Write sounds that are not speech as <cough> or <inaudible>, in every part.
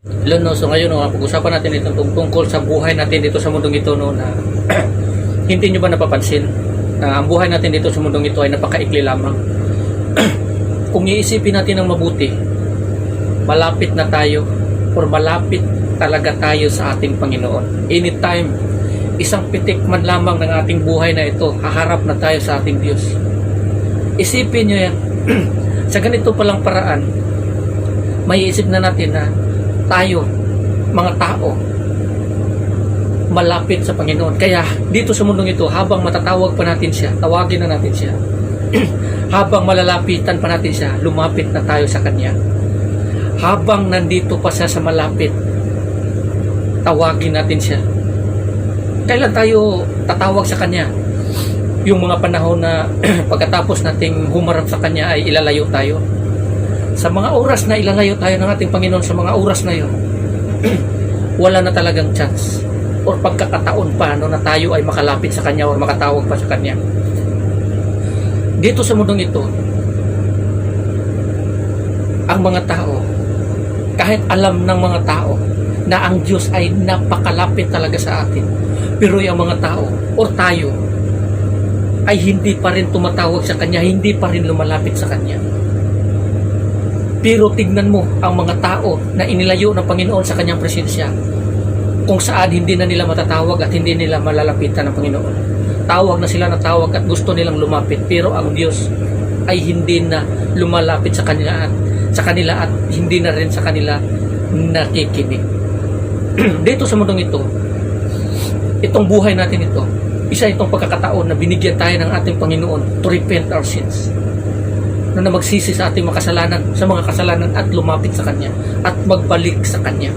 Hello, no? So ngayon, no, pag-usapan natin tung- tungkol sa buhay natin dito sa mundong ito, no, na <clears throat> hindi nyo ba napapansin na ang buhay natin dito sa mundong ito ay napakaikli lamang. <clears throat> Kung iisipin natin ng mabuti, malapit na tayo or malapit talaga tayo sa ating Panginoon. Anytime, isang pitik man lamang ng ating buhay na ito, haharap na tayo sa ating Diyos. Isipin nyo yan. <clears throat> sa ganito palang paraan, may isip na natin na tayo, mga tao, malapit sa Panginoon. Kaya dito sa mundong ito, habang matatawag pa natin siya, tawagin na natin siya. <clears throat> habang malalapitan pa natin siya, lumapit na tayo sa Kanya. Habang nandito pa siya sa malapit, tawagin natin siya. Kailan tayo tatawag sa Kanya? Yung mga panahon na <clears throat> pagkatapos nating humarap sa Kanya ay ilalayo tayo sa mga oras na ilalayo tayo ng ating Panginoon sa mga oras na yun, <clears throat> wala na talagang chance or pagkakataon pa no, na tayo ay makalapit sa Kanya or makatawag pa sa Kanya. Dito sa mundong ito, ang mga tao, kahit alam ng mga tao na ang Diyos ay napakalapit talaga sa atin, pero yung mga tao or tayo ay hindi pa rin tumatawag sa Kanya, hindi pa rin lumalapit sa Kanya. Pero tignan mo ang mga tao na inilayo ng Panginoon sa kanyang presensya. Kung saan hindi na nila matatawag at hindi nila malalapitan ng Panginoon. Tawag na sila ng tawag at gusto nilang lumapit. Pero ang Diyos ay hindi na lumalapit sa kanila at sa kanila at hindi na rin sa kanila nakikinig. <clears throat> Dito sa mundong ito, itong buhay natin ito, isa itong pagkakataon na binigyan tayo ng ating Panginoon to repent our sins na, magsisi sa ating mga kasalanan, sa mga kasalanan at lumapit sa Kanya at magbalik sa Kanya.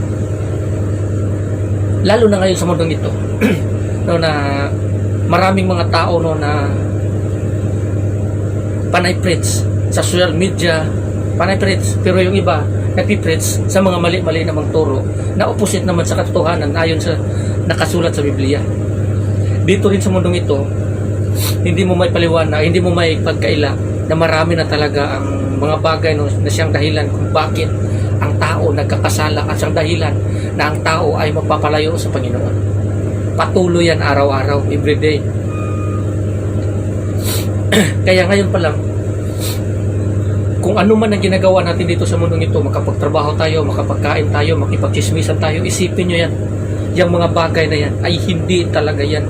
Lalo na ngayon sa mundong ito, <clears throat> no, na maraming mga tao no, na panay preach sa social media, panay preach, pero yung iba nagpipreach sa mga mali-mali namang turo na opposite naman sa katotohanan ayon sa nakasulat sa Biblia. Dito rin sa mundong ito, hindi mo may paliwanag, hindi mo may pagkaila na marami na talaga ang mga bagay no, na siyang dahilan kung bakit ang tao nagkakasala at siyang dahilan na ang tao ay mapapalayo sa Panginoon. Patuloy yan araw-araw, everyday. <clears throat> Kaya ngayon pa lang, kung ano man ang ginagawa natin dito sa mundong ito, makapagtrabaho tayo, makapagkain tayo, makipagchismisan tayo, isipin nyo yan. Yung mga bagay na yan ay hindi talaga yan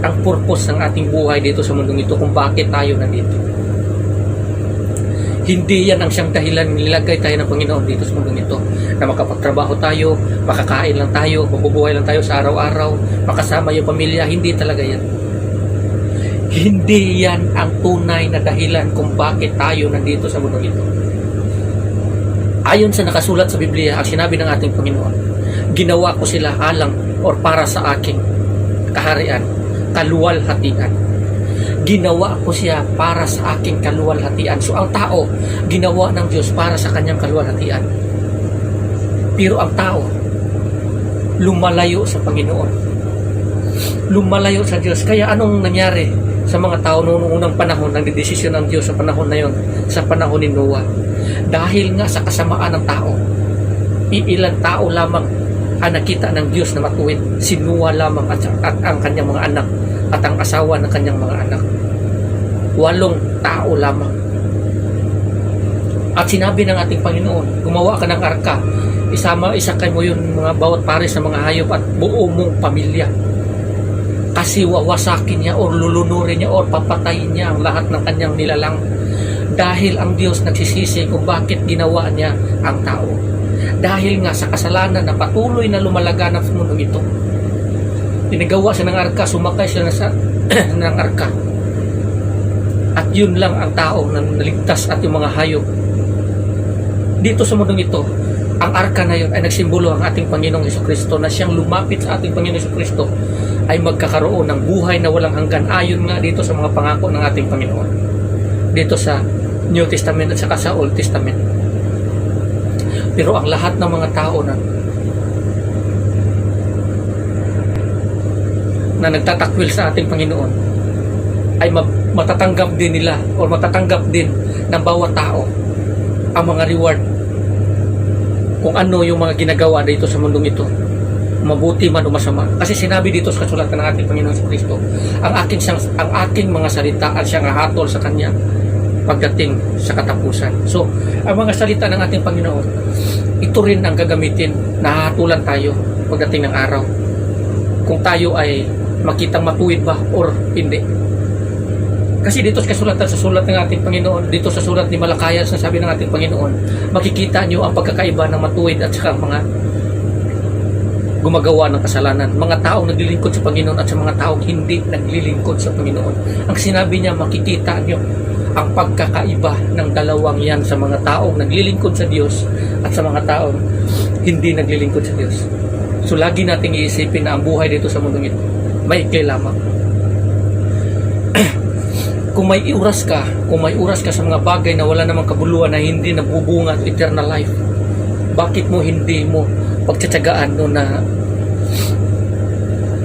ang purpose ng ating buhay dito sa mundong ito kung bakit tayo nandito. Hindi yan ang siyang dahilan nilagay tayo ng Panginoon dito sa mundong ito. Na makapagtrabaho tayo, makakain lang tayo, mabubuhay lang tayo sa araw-araw, makasama yung pamilya. Hindi talaga yan. Hindi yan ang tunay na dahilan kung bakit tayo nandito sa mundong ito. Ayon sa nakasulat sa Biblia, ang sinabi ng ating Panginoon, ginawa ko sila alang or para sa aking kaharian, kaluwalhatian ginawa ko siya para sa aking kaluwalhatian. So ang tao, ginawa ng Diyos para sa kanyang kaluwalhatian. Pero ang tao, lumalayo sa Panginoon. Lumalayo sa Diyos. Kaya anong nangyari sa mga tao noong unang panahon, ng desisyon ng Diyos sa panahon na yon, sa panahon ni Noah? Dahil nga sa kasamaan ng tao, iilang tao lamang ang nakita ng Diyos na matuwid, si Noah lamang at, at ang kanyang mga anak at ang asawa ng kanyang mga anak. Walong tao lamang. At sinabi ng ating Panginoon, gumawa ka ng arka, isama, isakay mo yun mga bawat pares ng mga hayop at buo mong pamilya. Kasi wawasakin niya or lulunurin niya or papatayin niya ang lahat ng kanyang nilalang. Dahil ang Diyos nagsisisi kung bakit ginawa niya ang tao. Dahil nga sa kasalanan na patuloy na lumalaganap sa mundong ito. Pinagawa siya ng arka, sumakay siya sa, <clears throat> ng arka. At yun lang ang tao na naligtas at yung mga hayop. Dito sa mundong ito, ang arka na yun ay nagsimbolo ang ating Panginoong Heso Kristo na siyang lumapit sa ating Panginoong Heso Kristo ay magkakaroon ng buhay na walang hanggan ayon nga dito sa mga pangako ng ating Panginoon. Dito sa New Testament at saka sa Old Testament. Pero ang lahat ng mga tao na na nagtatakwil sa ating Panginoon ay ma- matatanggap din nila o matatanggap din ng bawat tao ang mga reward kung ano yung mga ginagawa dito sa mundong ito mabuti man o masama. Kasi sinabi dito sa kasulatan ng ating Panginoon sa Kristo ang akin siyang ang aking mga salita ang siyang hahatol sa kanya pagdating sa katapusan. So ang mga salita ng ating Panginoon ito rin ang gagamitin na hahatulan tayo pagdating ng araw. Kung tayo ay makitang matuwid ba or hindi kasi dito sa kasulatan sa sulat ng ating Panginoon, dito sa sulat ni Malakayas na sabi ng ating Panginoon, makikita nyo ang pagkakaiba ng matuwid at saka mga gumagawa ng kasalanan. Mga taong naglilingkod sa Panginoon at sa mga taong hindi naglilingkod sa Panginoon. Ang sinabi niya, makikita nyo ang pagkakaiba ng dalawang yan sa mga taong naglilingkod sa Diyos at sa mga taong hindi naglilingkod sa Diyos. So lagi nating iisipin na ang buhay dito sa mundong ito, maikli lamang <clears throat> kung may oras ka, kung may oras ka sa mga bagay na wala namang kabuluhan na hindi nabubunga at eternal life, bakit mo hindi mo pagtsatsagaan no na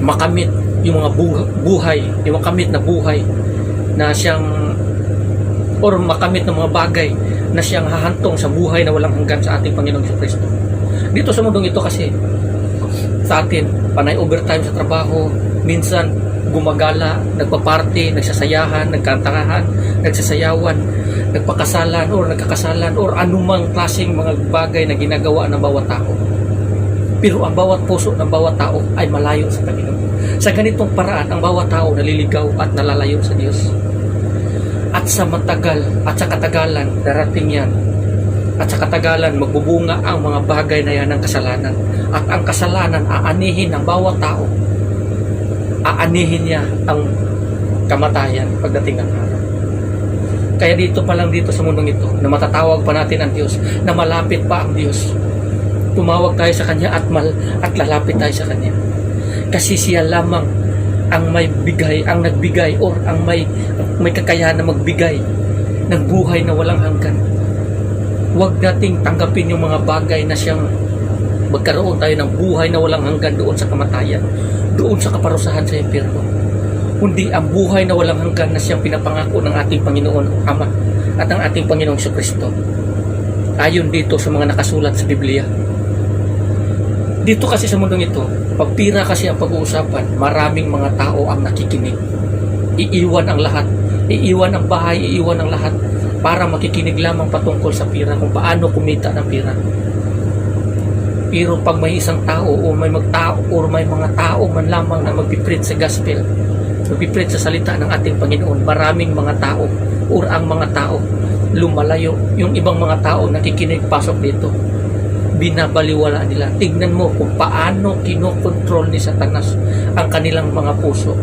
makamit yung mga bu- buhay, yung makamit na buhay na siyang or makamit ng mga bagay na siyang hahantong sa buhay na walang hanggan sa ating Panginoong Kristo. Dito sa mundong ito kasi sa atin, panay overtime sa trabaho, minsan gumagala, nagpa-party, nagsasayahan, nagkantahan, nagsasayawan, nagpakasalan or nagkakasalan or anumang klaseng mga bagay na ginagawa ng bawat tao. Pero ang bawat puso ng bawat tao ay malayo sa Panginoon. Sa ganitong paraan, ang bawat tao naliligaw at nalalayo sa Diyos. At sa matagal at sa katagalan, darating yan. At sa katagalan, magbubunga ang mga bagay na yan ng kasalanan. At ang kasalanan, aanihin ng bawat tao aanihin niya ang kamatayan pagdating ng araw. Kaya dito pa lang dito sa mundong ito, na matatawag pa natin ang Diyos, na malapit pa ang Diyos. Tumawag tayo sa Kanya at, mal, at lalapit tayo sa Kanya. Kasi siya lamang ang may bigay, ang nagbigay or ang may, may kakayahan na magbigay ng buhay na walang hanggan. Huwag nating tanggapin yung mga bagay na siyang magkaroon tayo ng buhay na walang hanggan doon sa kamatayan, doon sa kaparusahan sa impyerno. Kundi ang buhay na walang hanggan na siyang pinapangako ng ating Panginoon Ama at ng ating Panginoong Kristo. Ayon dito sa mga nakasulat sa Biblia. Dito kasi sa mundong ito, pag pira kasi ang pag-uusapan, maraming mga tao ang nakikinig. Iiwan ang lahat. Iiwan ang bahay, iiwan ang lahat para makikinig lamang patungkol sa pira kung paano kumita ng pira. Pero pag may isang tao o may magtao or may mga tao man lamang na magpipreach sa gospel, magpipreach sa salita ng ating Panginoon, maraming mga tao or ang mga tao lumalayo. Yung ibang mga tao nakikinig pasok dito. Binabaliwala nila. Tignan mo kung paano kinokontrol ni Satanas ang kanilang mga puso.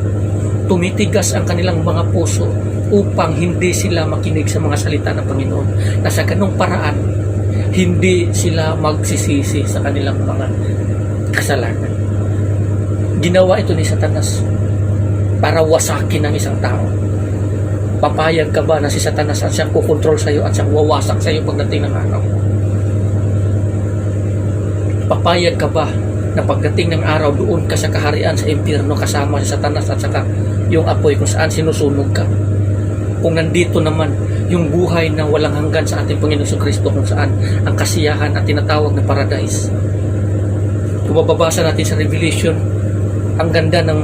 Tumitigas ang kanilang mga puso upang hindi sila makinig sa mga salita ng Panginoon. Na sa ganong paraan, hindi sila magsisisi sa kanilang mga kasalanan. Ginawa ito ni Satanas para wasakin ang isang tao. Papayag ka ba na si Satanas ang siyang kukontrol sa iyo at siyang wawasak sa iyo pagdating ng araw? Papayag ka ba na pagdating ng araw doon ka sa kaharian sa impyerno kasama si Satanas at saka yung apoy kung saan sinusunog ka? Kung nandito naman yung buhay na walang hanggan sa ating Panginoon sa Kristo kung saan ang kasiyahan at tinatawag na paradise. Kung mababasa natin sa Revelation, ang ganda ng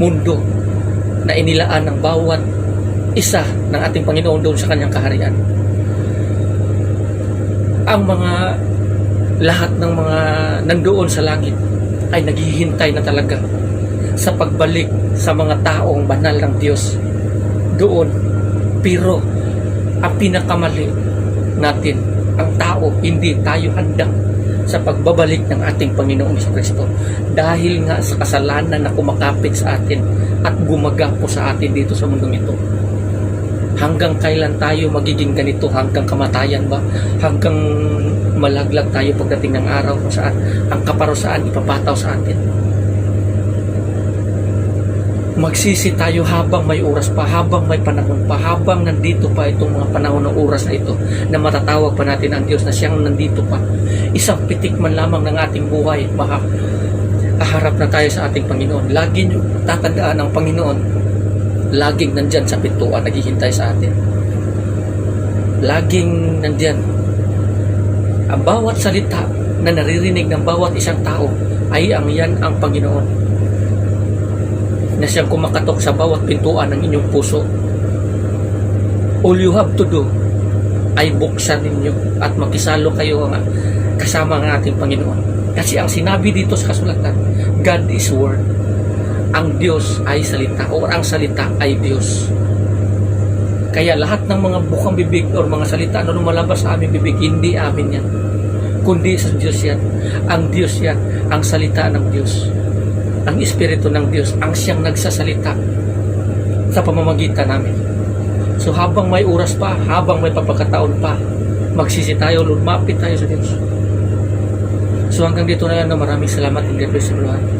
mundo na inilaan ng bawat isa ng ating Panginoon doon sa kanyang kaharian. Ang mga lahat ng mga nandoon sa langit ay naghihintay na talaga sa pagbalik sa mga taong banal ng Diyos doon. Pero ang pinakamali natin, ang tao, hindi tayo handa sa pagbabalik ng ating Panginoong Kristo dahil nga sa kasalanan na kumakapit sa atin at gumagapo sa atin dito sa mundong ito. Hanggang kailan tayo magiging ganito? Hanggang kamatayan ba? Hanggang malaglag tayo pagdating ng araw kung saan ang kaparusaan ipapataw sa atin? Magsisi tayo habang may oras pa, habang may panahon pa, habang nandito pa itong mga panahon ng oras na ito na matatawag pa natin ang Diyos na siyang nandito pa. Isang pitik man lamang ng ating buhay, maha, haharap na tayo sa ating Panginoon. Lagi nyo tatandaan ang Panginoon, laging nandyan sa pintuan, naghihintay sa atin. Laging nandyan Ang bawat salita na naririnig ng bawat isang tao ay ang yan ang Panginoon na siyang kumakatok sa bawat pintuan ng inyong puso. All you have to do ay buksan ninyo at makisalo kayo kasama ng ating Panginoon. Kasi ang sinabi dito sa kasulatan, God is Word. Ang Diyos ay salita o ang salita ay Diyos. Kaya lahat ng mga bukang bibig o mga salita na lumalabas sa aming bibig, hindi amin yan. Kundi sa Diyos yan. Ang Diyos yan. Ang salita ng Diyos. Ang Espiritu ng Diyos. Ang siyang nagsasalita sa pamamagitan namin. So habang may oras pa, habang may papagkataon pa, magsisi tayo, lumapit tayo sa Diyos. So hanggang dito na yan, maraming salamat God bless everyone.